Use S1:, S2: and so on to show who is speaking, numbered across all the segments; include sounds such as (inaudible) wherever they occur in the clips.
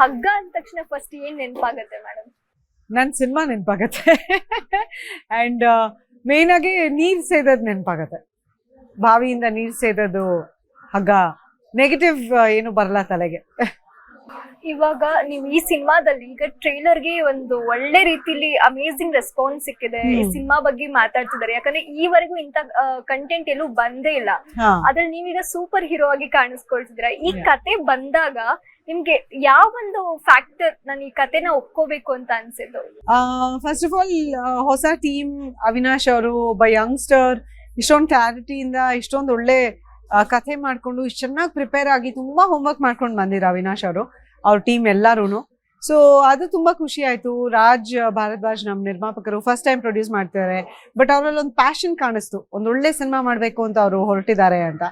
S1: ಹಗ್ಗ ಅಂದ ತಕ್ಷಣ ಫಸ್ಟ್ ಏನ್ ನೆನಪಾಗತ್ತೆ ಮೇಡಮ್
S2: ನನ್ನ ಸಿನಿಮಾ ನೆನಪಾಗತ್ತೆ. ಅಂಡ್ ಮೇನ್ ಆಗಿ ನೀರು ಸೇದೋದು ನೆನಪಾಗತ್ತೆ. ಬಾವಿಯಿಂದ ನೀರು ಸೇದೋದು ಹಗ್ಗ. ನೆಗೆಟಿವ್ ಏನು ಬರಲ್ಲ ತಲೆಗೆ.
S1: ಇವಾಗ ನೀವು ಈ ಸಿನಿಮಾದಲ್ಲಿ ಈಗ ಟ್ರೈಲರ್ಗೆ ಒಂದು ಒಳ್ಳೆ ರೀತಿಲಿ ಅಮೇಸಿಂಗ್ ರೆಸ್ಪಾನ್ಸ್ ಸಿಕ್ಕಿದೆ. ಈ. ಸಿನಿಮಾ ಬಗ್ಗೆ ಮಾತಾಡ್ತಿದ್ದಾರೆ. ಯಾಕಂದ್ರೆ ಈವರೆಗೂ ಇಂತ ಕಂಟೆಂಟ್ ಎಲ್ಲೂ ಬಂದೇ ಇಲ್ಲ.
S2: ಆದ್ರೆ
S1: ಅದ್ರಲ್ಲಿ ನೀವೀಗ ಸೂಪರ್ ಹೀರೋ ಆಗಿ ಕಾಣಿಸ್ಕೊಳ್ತಿದ್ದೀರಾ. ಈ. ಕತೆ ಬಂದಾಗ ನಿಮ್ಗೆ ಯಾವ ಒಂದು ಫ್ಯಾಕ್ಟರ್ ನಾನು ಈ ಕತೆನ ಒಪ್ಕೋಬೇಕು ಅಂತ ಅನ್ಸಿದ್ದು?
S2: ಫಸ್ಟ್ ಆಫ್ ಆಲ್ ಹೊಸ ಟೀಮ್ ಅವಿನಾಶ್ ಅವರು ಒಬ್ಬ ಯಂಗ್ಸ್ಟರ್ ಇಷ್ಟೊಂದು ಕ್ಲಾರಿಟಿಯಿಂದ ಇಷ್ಟೊಂದು ಒಳ್ಳೆ ಕಥೆ ಮಾಡ್ಕೊಂಡು ಇಷ್ಟು ಚೆನ್ನಾಗಿ ಪ್ರಿಪೇರ್ ಆಗಿ ತುಂಬಾ ಹೋಮ್ವರ್ಕ್ ಮಾಡ್ಕೊಂಡು ಬಂದಿರ ಅವಿನಾಶ್ ಅವರು. ಅವ್ರ ಟೀಮ್ ಎಲ್ಲಾರು ಸೊ ಅದು ತುಂಬಾ ಖುಷಿ ಆಯ್ತು. ರಾಜ್ ಭಾರದ್ವಾಜ್ ನಮ್ಮ ನಿರ್ಮಾಪಕರು ಫಸ್ಟ್ ಟೈಮ್ ಪ್ರೊಡ್ಯೂಸ್ ಮಾಡ್ತಾರೆ ಬಟ್ ಅವರಲ್ಲಿ ಒಂದು ಪ್ಯಾಷನ್ ಕಾಣಿಸ್ತು. ಒಂದು ಒಳ್ಳೆ ಸಿನಿಮಾ ಮಾಡಬೇಕು ಅಂತ ಅವರು ಹೊರಟಿದ್ದಾರೆ ಅಂತ.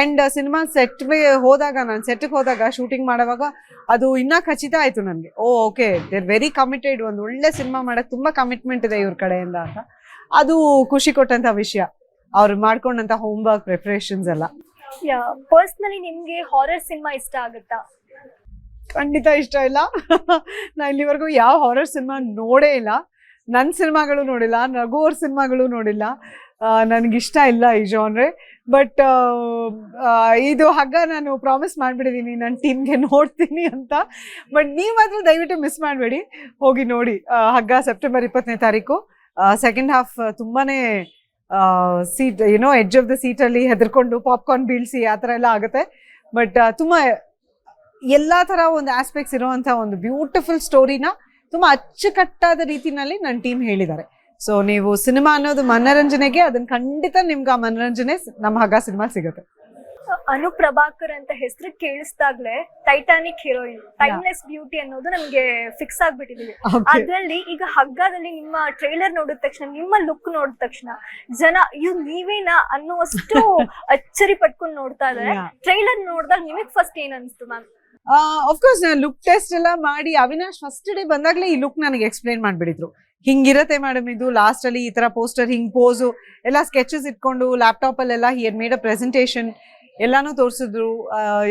S2: ಅಂಡ್ ಸಿನಿಮಾ ಸೆಟ್ ಹೋದಾಗ, ನಾನು ಸೆಟ್ಗೆ ಹೋದಾಗ ಶೂಟಿಂಗ್ ಮಾಡುವಾಗ ಅದು ಇನ್ನ ಖಚಿತ ಆಯ್ತು ನನಗೆ. Oh okay there very committed ಒಂದು ಒಳ್ಳೆ ಸಿನಿಮಾ ಮಾಡಕ್ ತುಂಬಾ ಕಮಿಟ್ಮೆಂಟ್ ಇದೆ ಇವ್ರ ಕಡೆಯಿಂದ ಅಂತ. ಅದು ಖುಷಿ ಕೊಟ್ಟಂತ ವಿಷಯ. ಅವ್ರು ಮಾಡ್ಕೊಂಡಂತ ಹೋಮ್ ವರ್ಕ್ ಪ್ರಿಪ್ರೇಷನ್ಸ್ ಎಲ್ಲ
S1: ಪರ್ಸ್ನಲಿ ನಿಮ್ಗೆ ಹಾರರ್ ಸಿನಿಮಾ ಇಷ್ಟ ಆಗುತ್ತಾ?
S2: ಖಂಡಿತ ಇಷ್ಟ ಇಲ್ಲ. ನಾ ಇಲ್ಲಿವರೆಗೂ ಯಾವ ಹಾರರ್ ಸಿನಿಮಾ ನೋಡೇ ಇಲ್ಲ. ನನ್ನ ಸಿನಿಮಾಗಳು ನೋಡಿಲ್ಲ ರಘು ಅವ್ರ ಸಿನಿಮಾಗಳು ನೋಡಿಲ್ಲ ನನಗಿಷ್ಟ ಇಲ್ಲ ಈ ಜಾನ್ರೆ ಬಟ್ ಇದು ಹಗ್ಗ ನಾನು ಪ್ರಾಮಿಸ್ ಮಾಡಿಬಿಟ್ಟಿದ್ದೀನಿ ನನ್ನ ಟೀಮ್ಗೆ ನೋಡ್ತೀನಿ ಅಂತ. ಬಟ್ ನೀವು ಮಾತ್ರ ದಯವಿಟ್ಟು ಮಿಸ್ ಮಾಡಬೇಡಿ. ಹೋಗಿ ನೋಡಿ ಹಗ್ಗ ಸೆಪ್ಟೆಂಬರ್ ಇಪ್ಪತ್ತನೇ ತಾರೀಕು. ಸೆಕೆಂಡ್ ಹಾಫ್ ತುಂಬಾ ಸೀಟ್ ಏನೋ ಎಡ್ಜ್ ಆಫ್ ದ ಸೀಟಲ್ಲಿ ಹೆದರ್ಕೊಂಡು ಪಾಪ್ಕಾರ್ನ್ ಬೀಳ್ಸಿ ಆ ಥರ ಎಲ್ಲ ಆಗುತ್ತೆ. ಬಟ್ ತುಂಬ ಎಲ್ಲ ಥರ ಒಂದು ಆಸ್ಪೆಕ್ಟ್ಸ್ ಇರುವಂಥ ಒಂದು ಬ್ಯೂಟಿಫುಲ್ ಸ್ಟೋರಿನ ತುಂಬ ಅಚ್ಚುಕಟ್ಟಾದ ರೀತಿನಲ್ಲಿ ನನ್ನ ಟೀಮ್ ಹೇಳಿದ್ದಾರೆ. ಸೊ ನೀವು ಸಿನಿಮಾ ಅನ್ನೋದು ಮನರಂಜನೆಗೆ ಅದನ್ನ ಖಂಡಿತ ನಿಮ್ಗೆ ಆ ಮನರಂಜನೆ ನಮ್ಮ ಹಗ್ಗ ಸಿನಿಮಾ ಸಿಗುತ್ತೆ.
S1: ಅನು ಪ್ರಭಾಕರ್ ಅಂತ ಹೆಸರು ಕೇಳಿಸ್ದಾಗ್ಲೇ ಟೈಟಾನಿಕ್ ಹೀರೋಯಿನ್ ಟೈಮ್ಲೆಸ್ ಬ್ಯೂಟಿ ಅನ್ನೋದು ನಮ್ಗೆ ಫಿಕ್ಸ್ ಆಗ್ಬಿಟ್ಟಿದೀವಿ. ಅದ್ರಲ್ಲಿ ಈಗ ಹಗ್ಗದಲ್ಲಿ ನಿಮ್ಮ ಟ್ರೈಲರ್ ನೋಡಿದ ತಕ್ಷಣ ನಿಮ್ಮ ಲುಕ್ ನೋಡಿದ ತಕ್ಷಣ ಜನ ಇವ್ ನೀವೇನಾ ಅನ್ನುವಷ್ಟು (laughs) ಅಚ್ಚರಿ ಪಟ್ಕೊಂಡು ನೋಡ್ತಾ ಇದಾರೆ. ಟ್ರೈಲರ್ ನೋಡಿದಾಗ ನಿಮಗ್ ಫಸ್ಟ್ ಏನ್ ಅನ್ಸ್ತು ಮ್ಯಾಮ್?
S2: ಅಫ್ಕೋರ್ಸ್ ಲುಕ್ ಟೆಸ್ಟ್ ಎಲ್ಲ ಮಾಡಿ ಅವಿನಾಶ್ ಫಸ್ಟ್ ಡೇ ಬಂದಾಗಲೇ ಈ ಲುಕ್ ನನಗೆ ಎಕ್ಸ್ಪ್ಲೈನ್ ಮಾಡಿಬಿಡಿದ್ರು. ಹಿಂಗಿರತ್ತೆ ಮೇಡಮ್ ಇದು ಲಾಸ್ಟ್ ಅಲ್ಲಿ ಈ ತರ ಪೋಸ್ಟರ್ ಹಿಂಗ್ ಪೋಸು ಎಲ್ಲ ಸ್ಕೆಚಸ್ ಇಟ್ಕೊಂಡು ಲ್ಯಾಪ್ಟಾಪ್ ಅಲ್ಲೆಲ್ಲ ಹಿಯರ್ ಮೇಡ್ ಅ ಪ್ರೆಸೆಂಟೇಷನ್ ಎಲ್ಲಾನು ತೋರಿಸಿದ್ರು.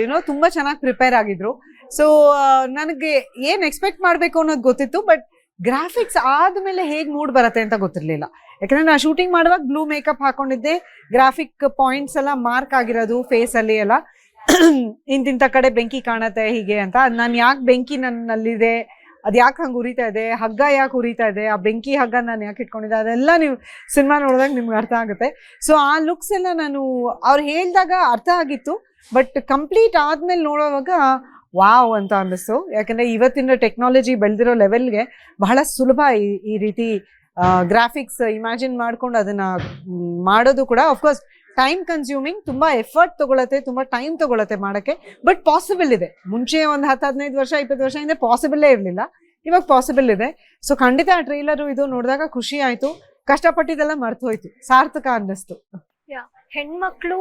S2: ಏನೋ ತುಂಬಾ ಚೆನ್ನಾಗಿ ಪ್ರಿಪೇರ್ ಆಗಿದ್ರು. ಸೊ ನನಗೆ ಏನ್ ಎಕ್ಸ್ಪೆಕ್ಟ್ ಮಾಡಬೇಕು ಅನ್ನೋದು ಗೊತ್ತಿತ್ತು ಬಟ್ ಗ್ರಾಫಿಕ್ಸ್ ಆದ್ಮೇಲೆ ಹೇಗ್ ಮೂಡ್ ಬರುತ್ತೆ ಅಂತ ಗೊತ್ತಿರಲಿಲ್ಲ. ಯಾಕಂದ್ರೆ ನಾನು ಶೂಟಿಂಗ್ ಮಾಡುವಾಗ ಬ್ಲೂ ಮೇಕಪ್ ಹಾಕೊಂಡಿದ್ದೆ ಗ್ರಾಫಿಕ್ ಪಾಯಿಂಟ್ಸ್ ಎಲ್ಲ ಮಾರ್ಕ್ ಆಗಿರೋದು ಫೇಸ್ ಅಲ್ಲಿ ಎಲ್ಲ. ಇಂತಿಂತ ಕಡೆ ಬೆಂಕಿ ಕಾಣತ್ತೆ ಹೀಗೆ ಅಂತ. ನಾನು ಯಾಕೆ ಬೆಂಕಿ ನನ್ನಲ್ಲಿದೆ? ಅದ್ ಯಾಕೆ ಹಂಗೆ ಉರಿತಾ ಇದೆ? ಹಗ್ಗ ಯಾಕೆ ಉರಿತಾ ಇದೆ? ಆ ಬೆಂಕಿ ಹಗ್ಗ ನಾನು ಯಾಕೆ ಇಟ್ಕೊಂಡಿದ್ದೆ? ಅದೆಲ್ಲ ನೀವು ಸಿನಿಮಾ ನೋಡಿದಾಗ ನಿಮ್ಗೆ ಅರ್ಥ ಆಗುತ್ತೆ. ಸೊ ಆ ಲುಕ್ಸ್ ಎಲ್ಲ ನಾನು ಅವ್ರು ಹೇಳಿದಾಗ ಅರ್ಥ ಆಗಿತ್ತು. ಬಟ್ ಕಂಪ್ಲೀಟ್ ಆದ್ಮೇಲೆ ನೋಡೋವಾಗ ವಾವ್ ಅಂತ ಅನ್ನಿಸ್ತು. ಯಾಕಂದ್ರೆ ಇವತ್ತಿನ ಟೆಕ್ನಾಲಜಿ ಬೆಳೆದಿರೋ ಲೆವೆಲ್ಗೆ ಬಹಳ ಸುಲಭ ಈ ಈ ರೀತಿ ಗ್ರಾಫಿಕ್ಸ್ ಇಮ್ಯಾಜಿನ್ ಮಾಡ್ಕೊಂಡು ಅದನ್ನ ಮಾಡೋದು ಕೂಡ ಅಫ್ಕೋರ್ಸ್ ಟೈಮ್ ಕನ್ಸ್ಯೂಮಿಂಗ್ ತುಂಬಾ ಎಫರ್ಟ್ ತಗೊಳತ್ತೆ ತುಂಬಾ ಟೈಮ್ ತಗೊಳತ್ತೆ ಮಾಡಕ್ಕೆ. ಬಟ್ ಪಾಸಿಬಲ್ ಇದೆ. ಮುಂಚೆ ಒಂದು ಹತ್ತು ಹದಿನೈದು ವರ್ಷ ಇಪ್ಪತ್ತು ವರ್ಷ ಹಿಂದೆ ಪಾಸಿಬಲ್ಲೇ ಇರಲಿಲ್ಲ. ಇವಾಗ ಪಾಸಿಬಲ್ ಇದೆ. ಸೊ ಖಂಡಿತ ಆ ಟ್ರೈಲರು ಇದು ನೋಡಿದಾಗ ಖುಷಿ ಆಯ್ತು. ಕಷ್ಟಪಟ್ಟಿದ್ದೆಲ್ಲ ಮರ್ತು ಹೋಯ್ತು. ಸಾರ್ಥಕ ಅನ್ನಿಸ್ತು.
S1: ಹೆಣ್ಮಕ್ಳು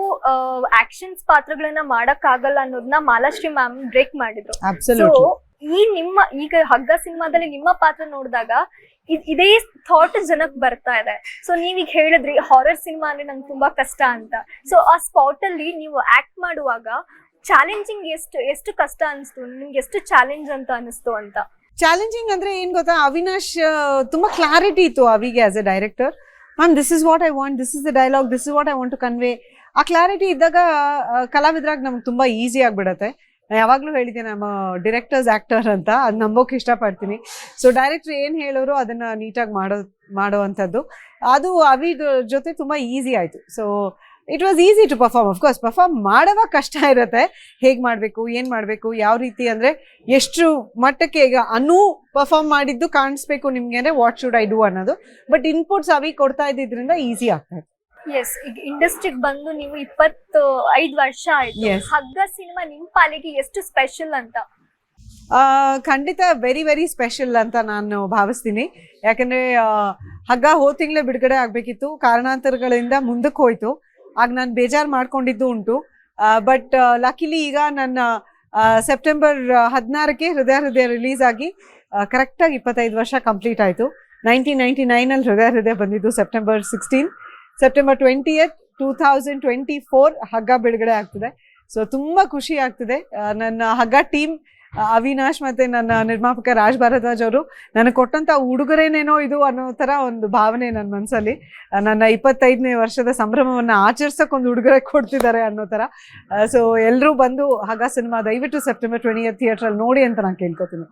S1: ಆಕ್ಷನ್ಸ್ ಪಾತ್ರಗಳನ್ನ ಮಾಡಕ್ ಆಗಲ್ಲ ಅನ್ನೋದನ್ನ ಮಾಲಾಶ್ರೀ ಮ್ಯಾಮ್ ಬ್ರೇಕ್ ಮಾಡಿದ್ರು. ಈ ನಿಮ್ಮ, ಈಗ ಹಗ್ಗ ಸಿನಿಮಾದಲ್ಲಿ ನಿಮ್ಮ ಪಾತ್ರ ನೋಡಿದಾಗ ಇದ್- ಥಾಟ್ ಜನಕ್ ಬರ್ತಾ ಇದೆ. ಸೊ ನೀವೀಗ ಹೇಳಿದ್ರಿ ಹಾರರ್ ಸಿನಿಮಾ ಅಂದ್ರೆ ನಂಗೆ ತುಂಬಾ ಕಷ್ಟ ಅಂತ. ಸೊ ಆ ಸ್ಪಾಟ್ ಅಲ್ಲಿ ನೀವು ಆಕ್ಟ್ ಮಾಡುವಾಗ ಚಾಲೆಂಜಿಂಗ್ ಎಷ್ಟು ಎಷ್ಟು ಕಷ್ಟ ಅನಿಸ್ತು, ನಿಮ್ಗೆ ಎಷ್ಟು ಚಾಲೆಂಜ್ ಅಂತ ಅನಿಸ್ತು ಅಂತ?
S2: ಚಾಲೆಂಜಿಂಗ್ ಅಂದ್ರೆ ಏನ್ ಗೊತ್ತಾ? ಅವಿನಾಶ್ ತುಂಬಾ ಕ್ಲಾರಿಟಿ ಇತ್ತು ಅವಿಗೆ as a director ma'am this is what I want this is the dialogue this is what I want to convey ಆ ಕ್ಲಾರಿಟಿ ಇದ್ದಾಗ ಕಲಾವಿದ್ರಾಗ ನಮ್ಗೆ ತುಂಬಾ ಈಸಿ ಆಗ್ಬಿಡತ್ತೆ. ನಾನು ಯಾವಾಗಲೂ ಹೇಳಿದ್ದೀನಿ ನಮ್ಮ ಡಿರೆಕ್ಟರ್ಸ್ ಆಕ್ಟರ್ ಅಂತ, ಅದು ನಂಬೋಕೆ ಇಷ್ಟಪಡ್ತೀನಿ. ಸೊ ಡೈರೆಕ್ಟರ್ ಏನು ಹೇಳೋರು ಅದನ್ನ ನೀಟಾಗಿ ಮಾಡೋ, ಮಾಡುವಂಥದ್ದು. ಅದು ಅವಿ ಜೊತೆ ತುಂಬಾ ಈಸಿ ಆಯಿತು. So it was easy to perform of course perform ಮಾಡೋವಾಗ ಕಷ್ಟ ಇರುತ್ತೆ. ಹೇಗೆ ಮಾಡಬೇಕು, ಏನು ಮಾಡಬೇಕು, ಯಾವ ರೀತಿ ಅಂದರೆ ಎಷ್ಟು ಮಟ್ಟಕ್ಕೆ ಈಗ ಅನು ಪರ್ಫಾರ್ಮ್ ಮಾಡಿದ್ದು ಕಾಣಿಸ್ಬೇಕು ನಿಮ್ಗೆ ಅಂದ್ರೆ ವಾಟ್ ಶುಡ್ ಐ ಡೂ ಅನ್ನೋದು. ಬಟ್ ಇನ್ಪುಟ್ಸ್ ಅವಿ ಕೊಡ್ತಾ ಇದ್ದಿದ್ದರಿಂದ ಈಸಿ ಆಗ್ತಾ ಇತ್ತು.
S1: ಎಸ್ ಈಗ ಇಂಡಸ್ಟ್ರಿಗೆ ಬಂದು ನೀವು ಇಪ್ಪತ್ತು ಐದು ವರ್ಷ ಆಯ್ತು.
S2: Yes.
S1: ಹಗ್ಗ ಸಿನಿಮಾ ನಿಮ್ ಪಾಲಿಗೆ ಎಷ್ಟು ಸ್ಪೆಷಲ್ ಅಂತ?
S2: ಆ, ಖಂಡಿತ ವೆರಿ ವೆರಿ ಸ್ಪೆಷಲ್ ಅಂತ ನಾನು ಭಾವಿಸ್ತೀನಿ. ಯಾಕಂದ್ರೆ ಆ, ಹಗ್ಗ ಹೋದ ತಿಂಗಳೇ ಬಿಡುಗಡೆ ಆಗಬೇಕಿತ್ತು. ಕಾರಣಾಂತರಗಳಿಂದ ಮುಂದಕ್ಕೆ ಹೋಯ್ತು. ಆಗ ನಾನು ಬೇಜಾರು ಮಾಡ್ಕೊಂಡಿದ್ದು ಉಂಟು. ಬಟ್ ಲಕಿಲಿ ಈಗ ನನ್ನ ಆ, ಸೆಪ್ಟೆಂಬರ್ ಹದಿನಾರಕ್ಕೆ ಹೃದಯ ಹೃದಯ ರಿಲೀಸ್ ಆಗಿ ಕರೆಕ್ಟಾಗಿ ಇಪ್ಪತ್ತೈದು ವರ್ಷ ಕಂಪ್ಲೀಟ್ ಆಯಿತು. ನೈನ್ಟೀನ್ ನೈಂಟಿ ನೈನಲ್ಲಿ ಹೃದಯ ಹೃದಯ ಬಂದಿದ್ದು September sixteen September twenty eight two thousand twenty four Hagga ಬಿಡುಗಡೆ ಆಗ್ತಿದೆ. ಸೊ ತುಂಬ ಖುಷಿ ಆಗ್ತಿದೆ. ನನ್ನ ಹಗ್ಗ ಟೀಮ್ ಅವಿನಾಶ್ ಮತ್ತೆ ನನ್ನ ನಿರ್ಮಾಪಕ ರಾಜ್ ಭಾರದ್ವಾಜ್ ಅವರು ನನಗೆ ಕೊಟ್ಟಂತ ಉಡುಗೊರೆನೇನೋ ಇದು ಅನ್ನೋ ತರ ಒಂದು ಭಾವನೆ ನನ್ನ ಮನಸ್ಸಲ್ಲಿ ನನ್ನ ಇಪ್ಪತ್ತೈದನೇ ವರ್ಷದ ಸಂಭ್ರಮವನ್ನ ಆಚರಿಸಕ್ಕೆ ಒಂದು ಉಡುಗೊರೆ ಕೊಡ್ತಿದ್ದಾರೆ ಅನ್ನೋ ತರ ಸೊ ಎಲ್ಲರೂ ಬಂದು ಹಗ್ಗ ಸಿನಿಮಾ ದಯವಿಟ್ಟು ಸೆಪ್ಟೆಂಬರ್ ಟ್ವೆಂಟಿ ಥಿಯೇಟರ್ ಅಲ್ಲಿ ನೋಡಿ ಅಂತ ನಾನು ಕೇಳ್ಕೊತೀನಿ.